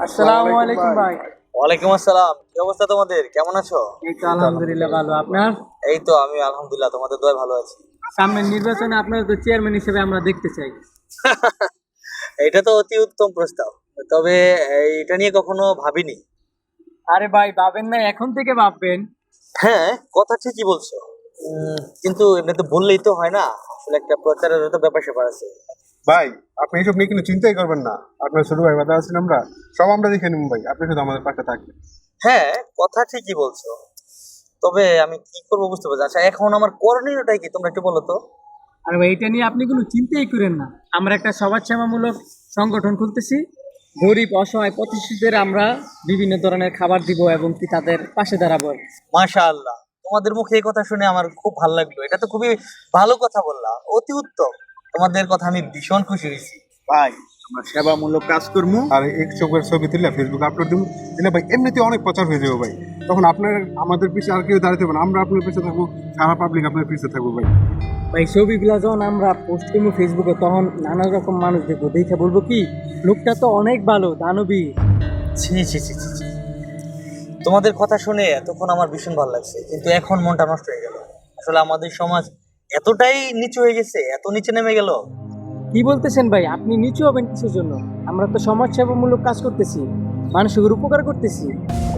আসসালামু আলাইকুম ভাই। ওয়ালাইকুম আসসালাম কি অবস্থা তোমাদের? কেমন আছো? এই তো আলহামদুলিল্লাহ ভালো আপনার? এই তো আমি আলহামদুলিল্লাহ তোমাদের দয় ভালো আছি। সামনের নির্বাচনে আপনার তো চেয়ারম্যান হিসেবে আমরা দেখতে চাই। এটা তো অতি উত্তম প্রস্তাব তবে এটা নিয়ে কখনো ভাবিনি। আরে ভাই ভাবেন না এখন থেকে ভাববেন। হ্যাঁ কথা ঠিকই বলছো। উম, কিন্তু এমনিতে বললেই তো হয় না আসলে একটা প্রচারের তো ব্যাপার স্যাপার আছে। ভাই আপনি এইসব নিয়ে কোনো চিন্তাই করবেন না। আপনার ছোট ভাই বাধা আছেন আমরা সব আমরা দেখে নেব ভাই। আপনি শুধু আমাদের পাশে থাকবেন। হ্যাঁ কথা ঠিকই বলছো। তবে আমি কি করব বুঝতে পারছি আচ্ছা এখন আমার করণীয়টাই কি? তোমরা একটু বলো তো। আর ভাই এটা নিয়ে আপনি কোনো চিন্তাই করেন না। আমরা একটা সবার সেবামূলক সংগঠন খুলতেছি। গরিব অসহায় প্রতিষ্ঠিতদের আমরা বিভিন্ন ধরনের খাবার দিব এবং কি তাদের পাশে দাঁড়াবো। মাশা আল্লাহ তোমাদের মুখে এই কথা শুনে আমার খুব ভালো লাগল। এটা তো খুবই ভালো কথা বললা। অতি উত্তম। তোমাদের কথা আমি ভীষণ খুশি হয়েছি। ভাই আমরা সেবামূলক কাজ করব আর এক চোখের ছবি তুলে ফেসবুকে আপলোড দিব দিলে ভাই এমনিতে অনেক প্রচার হয়ে যাবে ভাই। তখন আপনার আমাদের পিছিয়ে আর কেউ দাঁড়াতে পারবে না। আমরা আপনার পিছিয়ে থাকব সারা পাবলিক আপনার পিছিয়ে থাকব ভাই। ভাই ছবিগুলো যখন আমরা পোস্ট করব ফেসবুকে তখন নানা রকম মানুষ দেখব। দেখে বলব কি লোকটা তো অনেক ভালো দানবী। ছি ছি ছি ছি ছি। তোমাদের কথা শুনে এতক্ষণ আমার ভীষণ ভালো লাগছে। কিন্তু এখন মনটা নষ্ট হয়ে গেল। আসলে আমাদের সমাজ এতটাই নিচু হয়ে গেছে এত নিচে নেমে গেল। কি বলতেছেন ভাই? আপনি নিচু হবেন কিছুর জন্য? আমরা তো সমাজসেবামূলক কাজ করতেছি মানুষের উপকার করতেছি।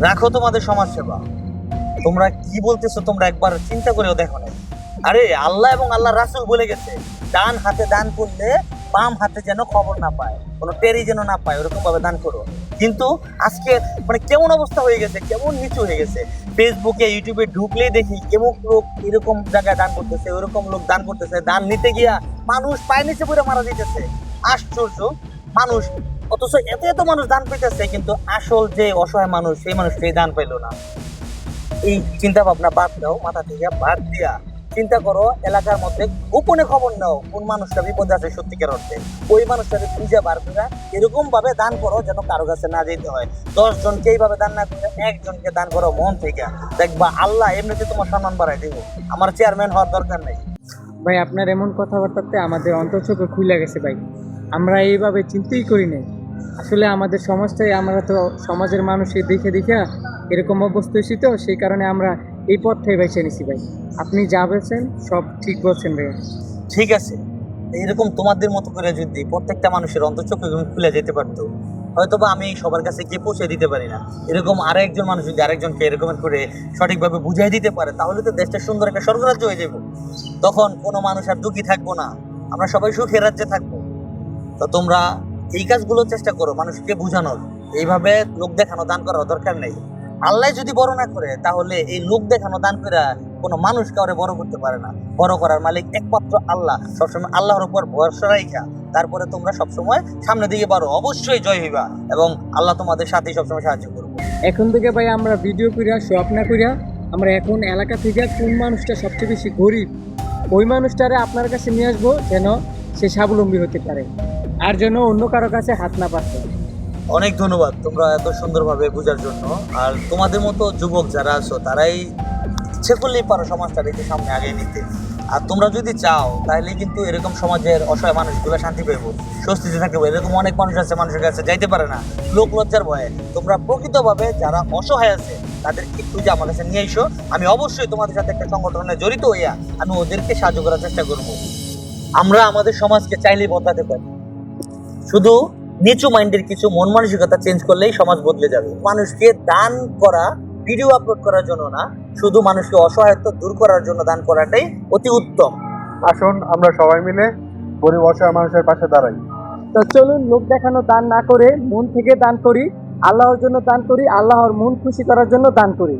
রাখো তোমাদের সমাজ সেবা তোমরা কি বলতেছো তোমরা একবার চিন্তা করেও দেখো না আরে আল্লাহ এবং আল্লাহ রাসুল বলে গেছে ডান হাতে দান করলে বাম হাতে যেন খবর না পায়, কোনো টেরি যেন না পায় ওরকম ভাবে দান করো। কিন্তু আজকে মানে কেমন অবস্থা হয়ে গেছে, কেমন নিচু হয়ে গেছে। ফেসবুকে ইউটিউবে ঢুকলেই দেখি, কেমন লোক এরকম জায়গায় দান করতেছে, ওরকম লোক দান করতেছে। দান নিতে গিয়া মানুষ পায় নিচে পড়ে মারা দিতেছে আশ্চর্য মানুষ, অথচ এত এত মানুষ দান পেতেছে কিন্তু আসল যে অসহায় মানুষ, সেই মানুষ সেই দান পেল না। এই চিন্তা ভাবনা বাদ দাও, মাথা থেকে বাদ দিয়া। চিন্তা করো, এলাকার মধ্যে গোপনে খবর নাও কোন মানুষটা বিপদে আছে সত্যিকার অর্থে। ওই মানুষটাকে খুঁজে বার করে এরকম ভাবে দান করো যেন কারও কাছে না যেতে হয়। দশ জনকে এইভাবে দান না করে একজনকে দান করো মন থেকে। দেখবা আল্লাহ এমনিতে তোমার সম্মান বাড়াই দেবো। আমার চেয়ারম্যান হওয়ার দরকার নেই। ভাই, আপনার এমন কথাবার্তাতে আমাদের অন্তর্চোখে খুলে গেছে ভাই। আমরা এইভাবে চিন্তাই করি নাই। আসলে আমাদের সমাজটাই আমরা তো সমাজের মানুষের দেখে দেখে এরকম অবস্থা হয়েছি তো, সেই কারণে আমরা এই পথটাই বেছে নিছি ভাই। আপনি যা বলছেন সব ঠিক বলছেন ভাই ঠিক আছে। এরকম তোমাদের মতো করে যদি প্রত্যেকটা মানুষের অন্তর্চক্ষু খুলে যেতে পারতো হয়তো বা আমি সবার কাছে গিয়ে পৌঁছে দিতে পারি না। এরকম আরেকজন মানুষ যদি আরেকজনকে এরকম করে সঠিকভাবে বুঝাই দিতে পারে, তাহলে তো দেশটা সুন্দর একটা স্বর্গরাজ্য হয়ে যাবে। তখন কোনো মানুষ আর দুঃখী থাকব না। আমরা সবাই সুখের রাজ্যে থাকব। তো তোমরা এই কাজগুলো চেষ্টা করো মানুষকে বোঝানোর। এইভাবে লোক দেখানো, দান করার দরকার নেই। আল্লাহ যদি বড় না করে, তাহলে এই লোক দেখানো, দান করে কোনো মানুষ কাউরে বড় করতে পারে না। বড় করার মালিক একমাত্র আল্লাহ। সবসময় আল্লাহর উপর ভরসা রাখা তারপরে তোমরা সবসময় সামনের দিকে পারো অবশ্যই জয় হইবা এবং আল্লাহ তোমাদের সাথে সবসময় সাহায্য করব এখন থেকে ভাই আমরা ভিডিও করিয়া শপ না করিয়া আমরা এখন এলাকা থেকে কোন মানুষটা সবচেয়ে বেশি গরিব, ওই মানুষটারে আপনার কাছে নিয়ে আসব যেন সে স্বাবলম্বী হতে পারে। আর যেন অন্য কারও কাছে হাত না পাতে। অনেক ধন্যবাদ তোমরা এত সুন্দরভাবে বোঝার জন্য। আর তোমাদের মতো যুবক যারা আছো, তারাই ইচ্ছে করলেই পারো সমাজটাকে একটু সামনে আগে নিতে। আর তোমরা যদি চাও, তাহলে কিন্তু এরকম সমাজের অসহায় মানুষগুলো শান্তি পাইবো, স্বস্তিতে থাকবে। এরকম অনেক মানুষ আছে, মানুষের কাছে যাইতে পারে না, লোক লজ্জার ভয়ে। তোমরা প্রকৃতভাবে যারা অসহায় আছে, তাদেরকে খুঁজে আমার কাছে নিয়ে এসো। আমি অবশ্যই তোমাদের সাথে একটা সংগঠনে জড়িত হইয়া আমি ওদেরকে সাহায্য করার চেষ্টা করব। আমরা আমাদের সমাজকে চাইলেই বদলাতে পারি। শুধু নিচু মাইন্ডের কিছু মন মানসিকতা চেঞ্জ করলেই সমাজ বদলে যাবে। মানুষকে দান করা ভিডিও আপলোড করার জন্য না শুধু মানুষকে অসহায়ত্ব দূর করার জন্য দান করাটাই অতি উত্তম। আসুন আমরা সবাই মিলে গরিব অসহায় মানুষের পাশে দাঁড়াই। তো চলুন লোক দেখানো দান না করে মন থেকে দান করি আল্লাহর জন্য দান করি আল্লাহর মন খুশি করার জন্য দান করি।